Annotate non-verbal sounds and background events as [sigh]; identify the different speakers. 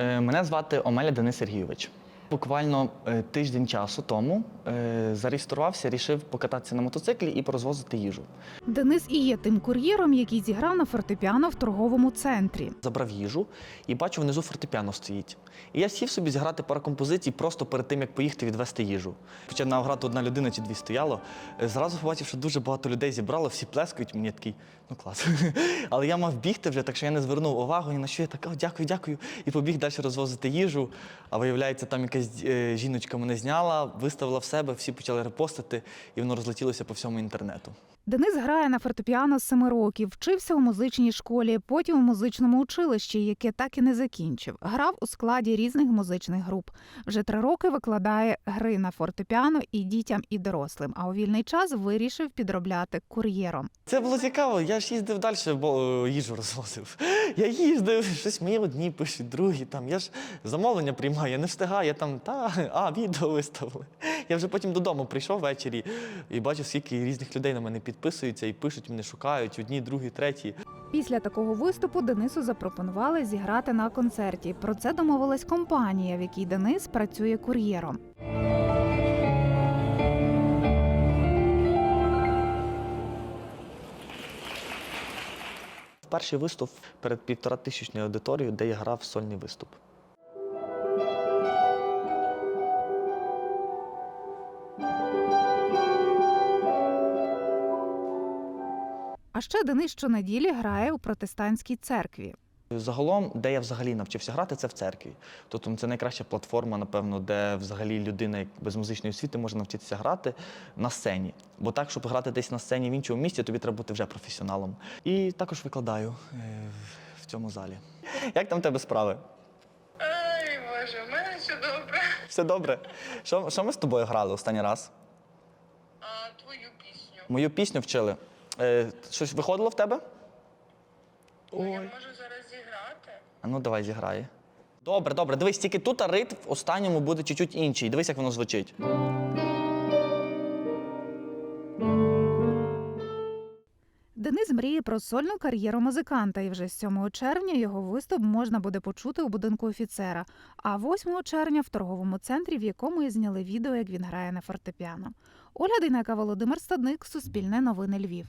Speaker 1: Е, Мене звати Омеля Денис Сергійович. Буквально е, тиждень часу тому е, зареєструвався, рішив покататися на мотоциклі і порозвозити їжу.
Speaker 2: Денис і є тим кур'єром, який зіграв на фортепіано в торговому центрі.
Speaker 1: Забрав їжу і бачу, внизу фортепіано стоїть. І я сів собі зіграти пару композицій просто перед тим, як поїхати відвести їжу. Почав грати одна людина чи дві стояло. Е, Зразу побачив, що дуже багато людей зібрало, всі плескають. Мені такий, ну клас. [laughs] Але я мав бігти вже, так що я не звернув увагу ні на що. Я так, «О, дякую, дякую. І побіг далі розвозити їжу. А виявляється, там якась е, жіночка мене зняла, виставила в себе, всі почали репостити, і воно розлетілося по всьому інтернету.
Speaker 2: Денис грає на фортепіано з семи років, вчився у музичній школі, потім у музичному училищі, яке так і не закінчив. Грав у складі різних музичних груп. Вже три роки викладає гри на фортепіано і дітям, і дорослим. А у вільний час вирішив підробляти кур'єром.
Speaker 1: Це було цікаво. Я ж їздив далі, бо е, їжу розвозив. Я їздив, щось мені одні пишуть, другі там. Я ж замовлення приймаю, я не встигаю, я там, та, а, відео виставили. Я вже потім додому прийшов ввечері і бачив, скільки різних людей на мене підписуються і пишуть, мене шукають, одні, другі, треті.
Speaker 2: Після такого виступу Денису запропонували зіграти на концерті. Про це домовилась компанія, в якій Денис працює кур'єром.
Speaker 1: Перший виступ перед півтора тисячною аудиторією, де я грав сольний виступ.
Speaker 2: А ще Денис щонеділі грає у протестантській церкві.
Speaker 1: Загалом, де я взагалі навчився грати, це в церкві. Тобто це найкраща платформа, напевно, де взагалі людина без музичної освіти може навчитися грати на сцені. Бо так, щоб грати десь на сцені в іншому місці, тобі треба бути вже професіоналом. І також викладаю е, в цьому залі. Як там в тебе справи?
Speaker 3: Ай, Боже, в мене все добре.
Speaker 1: Все добре? Що, що ми з тобою грали останній раз?
Speaker 3: А твою пісню?
Speaker 1: Мою пісню вчили. Е, щось виходило в тебе?
Speaker 3: Ну, я можу зараз зіграти.
Speaker 1: А ну давай зіграй. Добре, добре. Дивись, тільки тут ритм в останньому буде чуть-чуть інший. Дивись, як воно звучить.
Speaker 2: Денис мріє про сольну кар'єру музиканта, і вже з 7 червня його виступ можна буде почути у будинку офіцера. А 8 червня в торговому центрі, в якому і зняли відео, як він грає на фортепіано. Оля Дейнека, Володимир Стадник, Суспільне новини Львів.